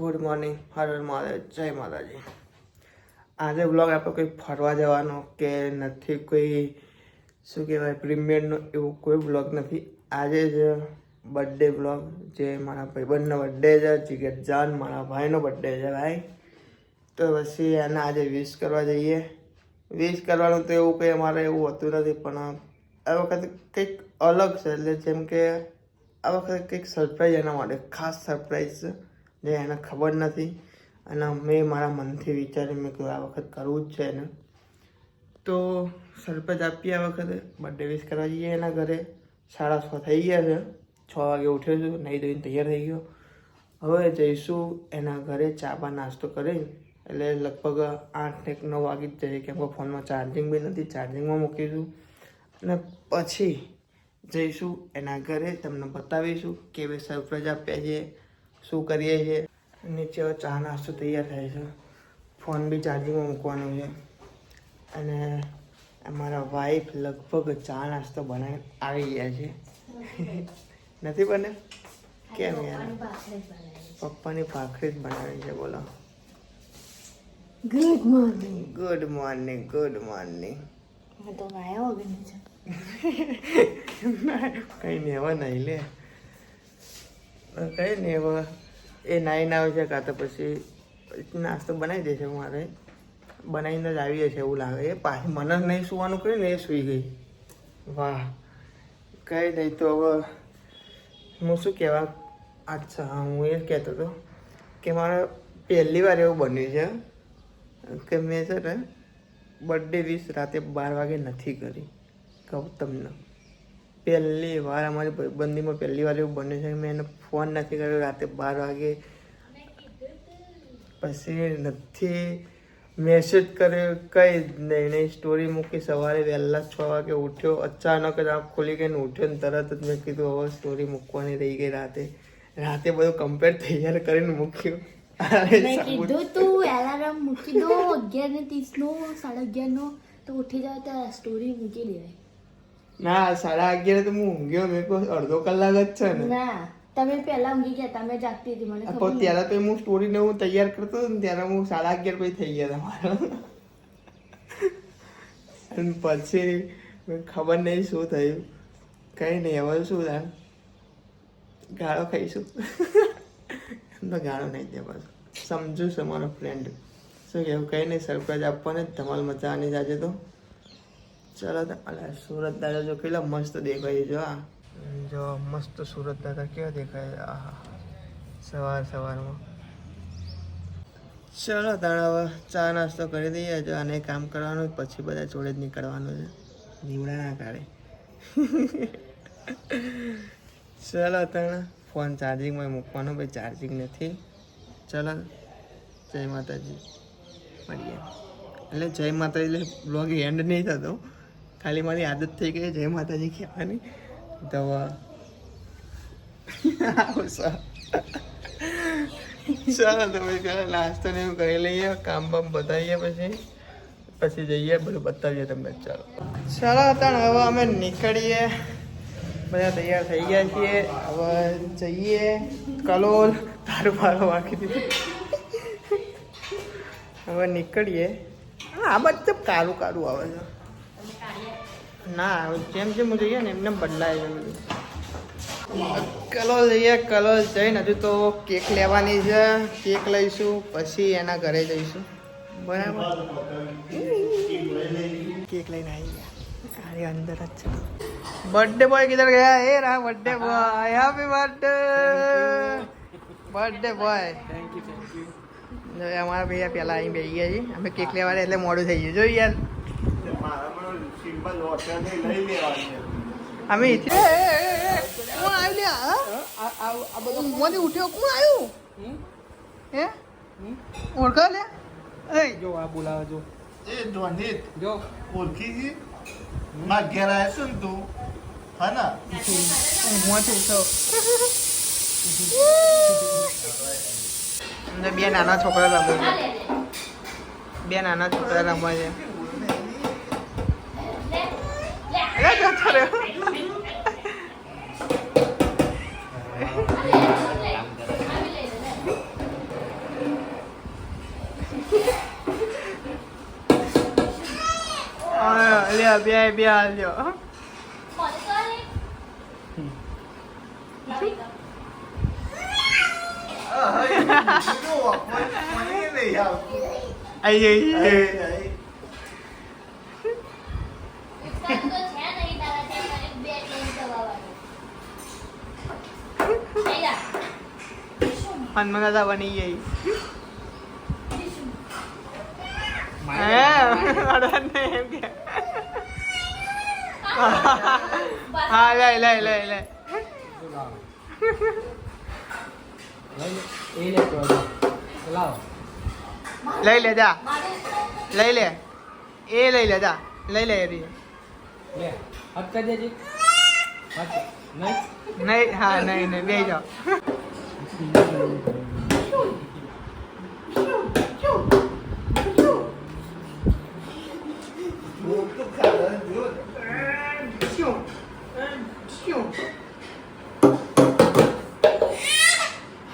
Good morning, હર મહાદેવ, જય માતાજી. આજે બ્લોગ આપણે કંઈ ફરવા જવાનો કે નથી, કોઈ, શું કહેવાય, પ્રીમિયરનો એવું કોઈ બ્લોગ નથી. આજે જ બર્થડે બ્લોગ જે મારા ભાઈબંધનો બર્થડે છે, જીગર જાન, મારા ભાઈનો બર્થડે છે, ભાઈ. તો પછી એને આજે વિશ કરવા જઈએ. વિશ કરવાનું તો એવું કંઈ અમારે એવું હોતું નથી, પણ આ વખતે કંઈક અલગ છે, એટલે જેમ કે આ વખતે કંઈક સરપ્રાઈઝ એના માટે, ખાસ સરપ્રાઈઝ છે. જે એને ખબર નથી. અને મેં મારા મનથી વિચારી મેં કીધું, આ વખત કરવું જ છે એને. તો સરપ્રાઈઝ આપીએ આ વખતે. બર્થડે વિશ કરવા જઈએ એના ઘરે. સાડા છ થઈ ગયા છે. છ વાગે ઉઠ્યો છું. નહીં ધોઈને તૈયાર થઈ ગયો. હવે જઈશું એના ઘરે ચા બા નાસ્તો કરીને. એટલે લગભગ આઠ એક નવ વાગી જ જઈએ કેમ કે ફોનમાં ચાર્જિંગ બી નથી. ચાર્જિંગમાં મૂકીશું. અને પછી જઈશું એના ઘરે. તમને બતાવીશું કેવી સરપ્રાઈઝ આપ્યા છે. શું કરીએ છીએ? નીચે હવે ચા નાસ્તો તૈયાર થાય છે. ફોન બી ચાર્જિંગમાં મૂકવાનો છે. અને અમારા વાઈફ લગભગ ચા નાસ્તો બનાવી આવી ગયા છે. નથી બને? કેમ યાર? પપ્પાની ભાખરી જ બનાવી છે. બોલો. Good morning good morning good morning હું તો ગાયો વગરની છે. કઈ નહીં હવે નહીં લે. કઈ નહીં હવે એ નાઈને આવે છે, કાં તો પછી નાસ્તો બનાવી દેશે મારે. બનાવીને જ આવી જશે એવું લાગે. એ પાછી મને નહીં સુવાનું કહ્યું ને, એ સૂઈ ગઈ. વાહ. કંઈ નહીં તો હવે હું શું કહેવા અચ્છા હા, હું એ કહેતો હતો કે મારે પહેલી વાર એવું બન્યું છે કે મેં છે ને બર્થડે વિશ રાતે બાર વાગે નથી કરી. કહું તમને. પહેલી વાર અમારી ભાઈબંધીમાં પહેલી વાર એવું બન્યું છે કે મેં એને ફોન નથી કર્યો રાતે બાર વાગે. પછી નથી. મેસેજ કર્યો કંઈ જ નહીં નહીં સ્ટોરી મૂકી સવારે વહેલા છ વાગે ઉઠ્યો. અચાનક જ આંખ ખોલી ગઈને ઉઠ્યો ને તરત જ મેં કીધું હવે સ્ટોરી મૂકવાની રહી ગઈ રાતે. રાતે બધું કમ્પેર તૈયાર કરીને મૂક્યું. મેં કીધું તું એલાર્મ મૂકી દો અગિયાર ને ત્રીસ નો સાડા અગિયાર નો તો ઉઠી જાવ તો સ્ટોરી મૂકી દેવાય. ના સાડા અગિયાર તો હું ઊંઘ્યો મેં કહું અડધો કલાક જ છે ને. ના તમે પહેલા ઊંઘી ગયા તમે જાગતી હતી મને પણ ખબર ત્યારે તો હું સ્ટોરીને હું તૈયાર કરતો ને ત્યારે હું સાડા અગિયાર પછી થઈ ગયા તમારા અને પછી ખબર નહીં શું થયું. કંઈ નહીં હવે શું થાય? ગાળો ખાઈશું. એમ તો ગાળો નહીં દે પાછું સમજુ છે મારો ફ્રેન્ડ શું કહેવું? કંઈ નહીં સરપ્રાઈઝ આપવાને ધમાલ મજા આની આજે તો. ચલો અલા સુરત દાદા જો કેટલા મસ્ત દેખાય જો આ જો મસ્ત સુરત દાદા કેવા દેખાય? આહા સવાર સવારમાં. ચલો તાણ હવે ચા નાસ્તો કરી દઈએ જો આને કામ કરવાનું પછી બધા જોડે જ નીકળવાનું છે. નીવડા ના કાઢે. ચલો તાણ ફોન ચાર્જિંગમાં મૂકવાનો ભાઈ ચાર્જિંગ નથી. ચલો જય માતાજી. મળીએ. એટલે જય માતાજી એટલે બ્લોગ એન્ડ નહીં થતો. ખાલી મારી આદત થઈ ગઈ જય માતાજી કહેવાની. તો હવે આવું સર ચાલો ચાલો નાસ્તો ને એવું કરી લઈએ, કામ બામ બતાવીએ પછી. પછી જઈએ, બધું બતાવીએ તમને. ચાલો. ચાલો ત્રણ હવે અમે નીકળીએ. બધા તૈયાર થઈ ગયા છીએ. હવે જઈએ. કલોલ, તારું મારું વાંકી દીધું. હવે નીકળીએ. આ બધું કારું કારું આવે છે. ના જેમ જેમ જઈએ ને એમને બદલાય છે બધું કલોલ જઈએ કલોલ જઈને હજુ તો કેક લેવાની છે. કેક લઈશું પછી એના ઘરે જઈશું. બરાબર? કેક લઈને આવી ગયા. અરે અંદર જ છે. બર્થડે બોય કિધર ગયા એ રहा birthday boy happy birthday birthday boy thank you thank you અમારા ભૈયા પહેલા અહીં બેસી ગયા છીએ. અમે કેક લેવા એટલે મોડું થઈ ગયું. જોઈએ યાર. અમે કોણ આવ્યું લે આ- બધું આ ઉઠ્યો કોણ આવ્યું? હે? ઓળખો લે એ જો આ બોલાવે જો. એ ધ્વનિત. જો. ઓળખી છે માં ઘેર આવ્યો છે ને તું. હા ને? ઉઠો. બે નાના છોકરા રમે બે નાના છોકરા રમવા છે. લઈ જા. શું? હનુમાન બની ગઈ? હે એમ કે હા લઈ લઈ લઈ લઈ. લઈ લે જા. લઈ લે. એ લઈ લે જા. લઈ લે એરી નહીં? હા નહીં નહીં. બે જાઓ.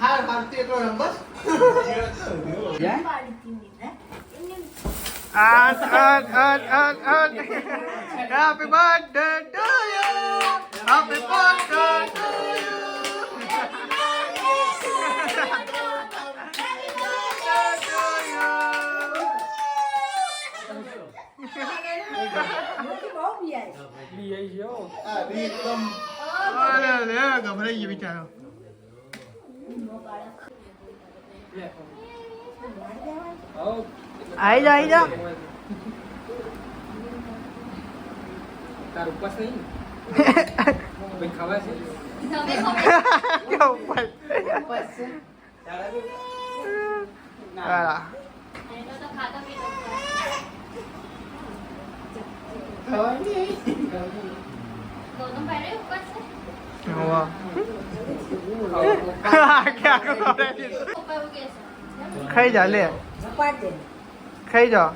હાર હારતી એટલો રંગ બસ પાડી હતી મેં. એમને And, and, and, and, and. Happy birthday to અરે રે ગભરાઈ ગયો બિચારો આઈ જા આઈ જા. તાર ઉપવાસ નહીં ભાઈ ખાવા છે? કે ઉપર હા. એનો તો ખાતો પીતો ખાઈ જા લે. ખાઈ જાઓ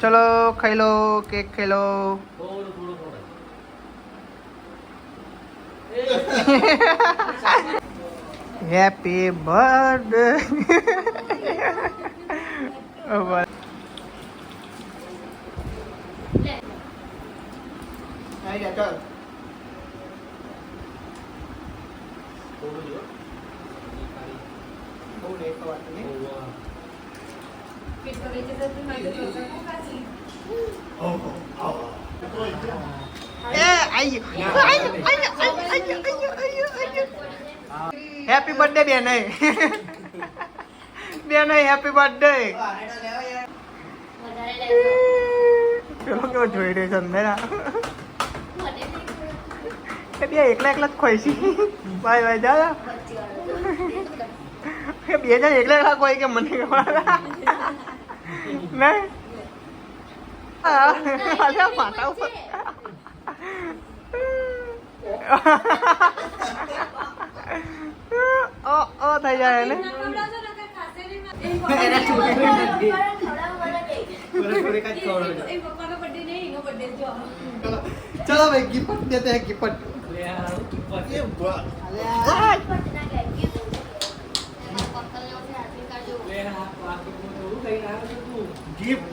ચલો ખાઈ લો કેક ખાઈ લો. હેપી બર્થડે લે. ચાલ. બહુ નહીં ખવાતું નહીં. એ આઈ ગયું. આઈ ગયું, આઈ ગયું, આઈ ગયું, આઈ ગયું, આઈ ગયું, આઈ ગયું. હેપી બર્થડે બેન બેન હેપી બર્થડે વધારે લેજો પેલો કેવો જોઈ રહ્યો છે મેરા મને નહીં ખબર. બે એકલા એકલા જ ખોઈ છે ભાઈ ભાઈ જા બે જણ એકલા એકલા કોઈ કે મને ખબર ને અલ્યા માથા ઉપર. ઓ ઓ થઈ જાય ને ચલો ભાઈ ગિફ્ટ દેતે હે ગિફ્ટ.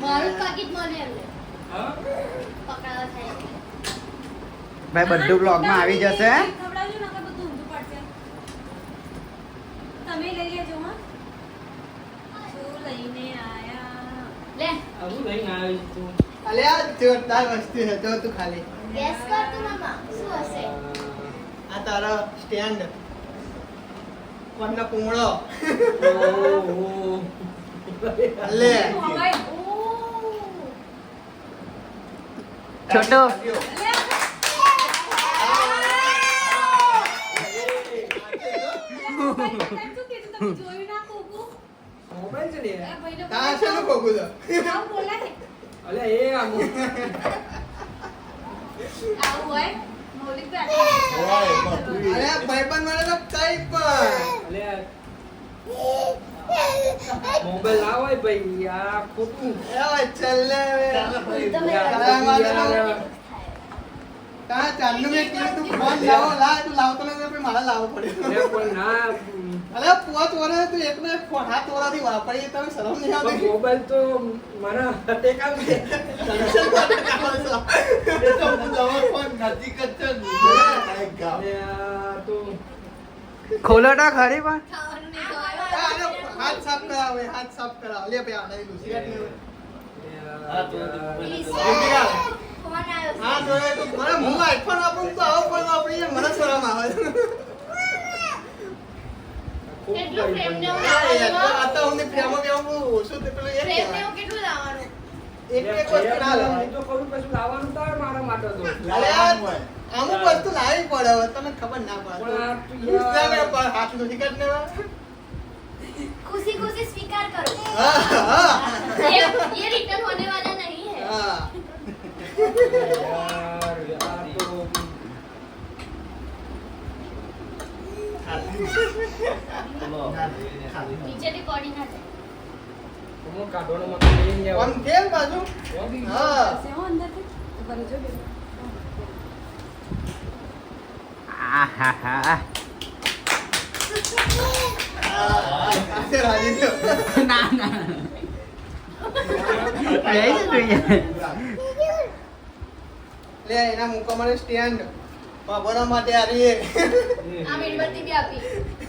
મારું પાકીટ મળે એમને પકડાવા થાય ભાઈ બધું બ્લોગમાં આવી જશે તમે લઈ લેજો હા શું લઈને આયા લે આવું લઈને આવી તું અલ્યા જોરદાર વસ્તુ છે જો તું ખાલી ગેસ કર તું મામા શું હશે આ તારા સ્ટેન્ડ કુમળો ઓહો. લે. છોટો. મોબાઈલ છે ને તા છે? ને કોકુ તો આવું અલે એ આ આવું હોય અરે ભાઈબંધ મને તો કઈ પણ મોબાઈલ ના ભાઈ આ ખોટું એ છેલ્લે તમે યાર, તારા માટે યાર, તો-. તારા મેં કીધું તું ફોન લાવો લા તું લાવતો મારે લાવવો પડે અરે પણ ના વર્ષ તું એક ફોન હાથ વરાથી વાપરી તમે શરમ નહીં આવતી મોબાઈલ તો Solution માટે કામ આવશે. એ તો હું ફોન નજીક જ છે તો ખોલો તો ખરી પણ નહીં હાથ સાફ કરાવે હાથ સાફ કરાવે લે ભાઈ આ લુસિયાટ ને હા, તો. ફોન આવ્યો છે. હા જોયે તો મને હું આઈફોન વાપરું તો આવો ફોન વાપરીએ મને શરમ આવે ખૂબ કેટલું ગરીબ પ્રેમને બંધ. આ યાર, તો આ તો અમને પ્રેમો પ્રેમો બહુ ઓછું તે પેલું એ પ્રેમને કહેવાય. એવું કેટલું લાવવાનું? એક એક વસ્તુ ના હું લેવાય. તો કરું પછી લાવવાનું તારે મારા માટે તો અરે આ અમુક વસ્તુ લાવવી પડે હવે તને ખબર ના પણ પડે આ તું ઇન્સ્ટાગ્રામ યાર પર હાથ નથી કાઢને खुशी खुशी स्वीकार करो હા હા ये ये रिटर्न होने वाला नहीं है હા નીચેથી પડી ના ના લે એના મૂકવા માટે સ્ટેન્ડ વાપરવા માટે આવીએ. આ મીણબત્તી બી આપી.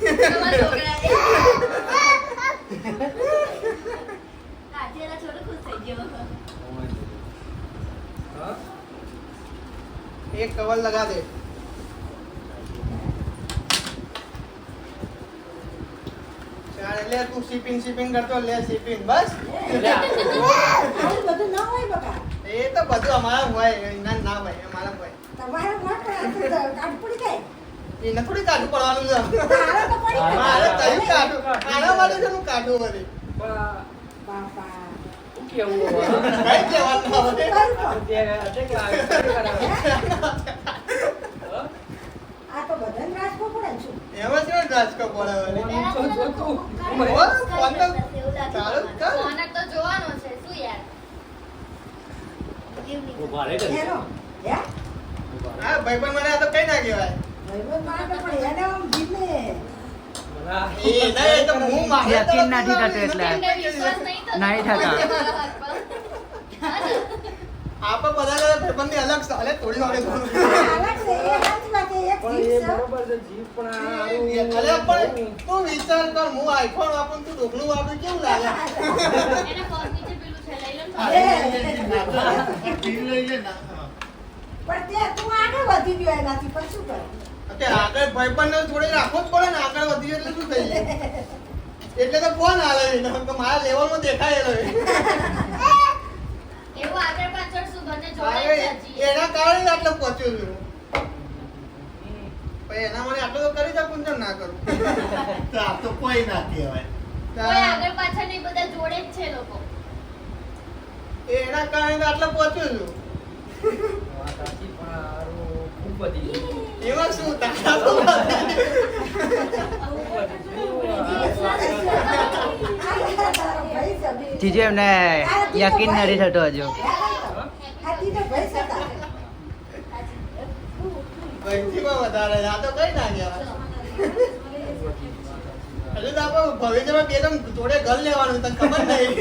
તમારા છોકરા છોડો ખુશ થઈ ગયો. એક કવર લગા દે. ચાલ એટલે તું શિપિંગ શિપિંગ કરતો લે શિપિંગ બસ. બધું ના હોય બકા. એ તો બધું અમારા હોય એના ના હોય અમારા હોય. તમારે કાઢ પડી? જાય. એને થોડી કાઢું પડવાનું છે. મારે કાઢું આના માટે છે હું કાઢું બાપા કેવું કઈ કહેવાનું? આ તો બધાને રાજકો પડે એમાં રાજકો પડે ચાલુ જ કર. ફોન જ તો જોવાનો છે શું યાર એવું નહીં. હે? હા ભાઈ મને આ તો કઈ ના કહેવાય. ભાઈબંધ માટે પણ એને આમ જીભને મને આ- એ ના એ તો હું મારે યકીન નથી થતું એટલે. નહીં થતા. મારા હાથ પર. આપણે બધા અલગ ચાલે થોડી વાર અલગ છે એક છે. બરોબર પણ અલે પણ તું વિચાર કર હું આઈફોન વાપરું તું ઢોકળું વાપરું કેવું લાગે? પણ તું આગળ વધી ગયો એનાથી પણ શું કરે? કે આગળ ભાઈબંધને જોડે રાખવો જ પડે ને આગળ વધી એટલે શું થઈ જાય એટલે તો ફોન હાલે? છે મારા લેવલમાં દેખાય એવું આગળ પાછળ શું બંને જોડે જ હવે છે. એના કારણે આટલો પહોંચ્યો છું. એના મને આટલું તો કરી શકું ને ના કરું. તો આ તો કોઈ ના કહેવાય. આગળ પાછળ નહીં બધા જોડે જ છે લોકો. એના કારણે આટલો પહોંચ્યો છું. ખૂબ શું તારા તો જીજુ એમને યકીન નથી થતો હજુ. વધારે. આ તો કઈ ના કહેવાય. હજુ તો આપણે ભવિષ્યમાં બે જોડે ગલ લેવાનું તને ખબર નહીં.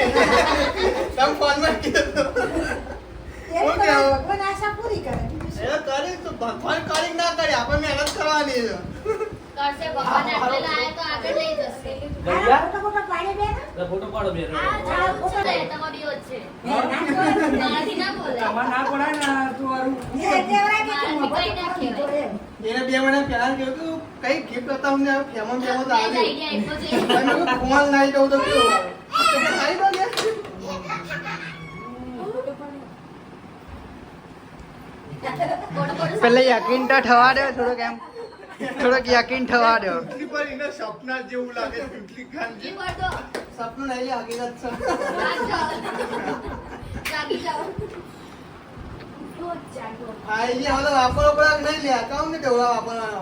તમે ફોનમાં કીધું તે. ઓકે. પણ ભગવાન આશા પૂરી કરે. એ કરી તો ભગવાન કરી ના કરી આપણે મહેનત કરવાની છે. કરશે ભગવાન આટલે લાયા તો આગળ લઈ જશે. ફોટો ફોટો પાડી દે ને. મારાથી. તમારે એ દેવરા કે તું કહેવાય. એને બે મહિના પહેલા કહ્યું કઈ ગિફ્ટ હતા અમને ફેમો ફેમો તો આવી. હું ફોન લાવી દઉં તો કેવું આવી દો ને ફોટો ફોટો યકીન તો થવા દે થોડોક એમ. થોડોક યકીન થવા દો. પર એને સપના જેવું લાગે ચૂંટણી ખાન સપનું નહીં હકીકત છે જાગ જાઓ. જાગી જાઓ. ઉઠો જ જાગો. આ એ હવે વાપરવો પડે નહીં લે કામ ને કેવડા વાપરવાનો.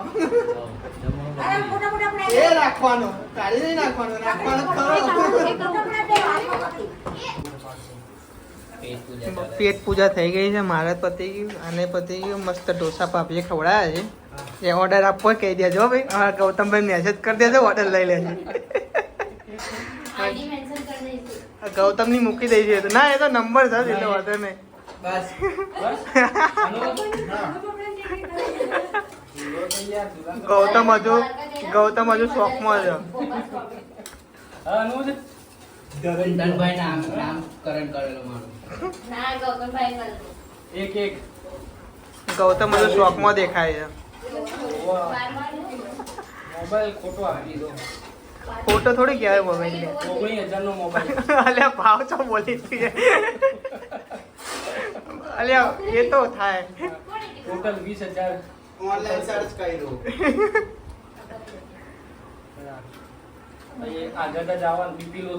એ રાખવાનો. કાઢી નહીં નાખવાનો રાખવાનો ખરો. ફોટો પડાય દે, હાથમાં પકડી. પેટ પૂજા થઈ ગઈ છે મારે પતી ગયું અને પતી ગયું મસ્ત ઢોસા પાપીએ ખવડાયા છે. એ ઓર્ડર આપવો કહી દેજો ભાઈ. હા ગૌતમભાઈ મેસેજ કરી દેજો ઓર્ડર લઈ લેજો. ગૌતમની મૂકી દઈ છે ના એ તો નંબર છે એટલે વાંધો નહીં. બસ. ગૌતમ હજુ ગૌતમ હજુ શોખમાં છે. હા, નામ નામ કરેલો મારું. ના ગૌતમભાઈ એક એક. ગૌતમ હજુ શોખમાં દેખાય છે. ખોટો છે ફોટો થોડી કહેવાય મોબાઈલ ઓગણીસ હજાર નો મોબાઈલ. અલ્યા ભાવ તો બોલી હતી અલ્યા એ તો થાય. ટોટલ વીસ હજાર ઓનલાઈન સર્ચ કર્યું.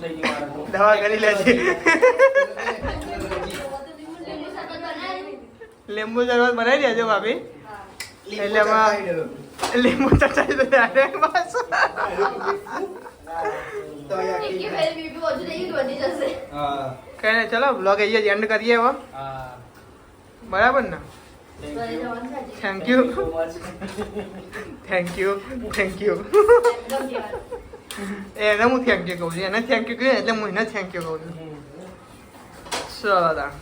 જ. દવા કરી લેજે. લીંબુ શરબત બનાવી દેજો ભાભી. એટલે એમાં લીંબુ ચટાઈ દો બસ. હા. કઈ ચલો બ્લોગ અહીંયા એન્ડ કરીએ હવે બરાબર ને? Thank ઘરે you. જવાનું છે thank you so much. Thank you thank you ગમતી વાત. એને હું થેન્ક યુ કહું છું એને થેન્ક યુ કહ્યું એટલે હું એને થેન્ક યુ કહું છું ચલો તાણ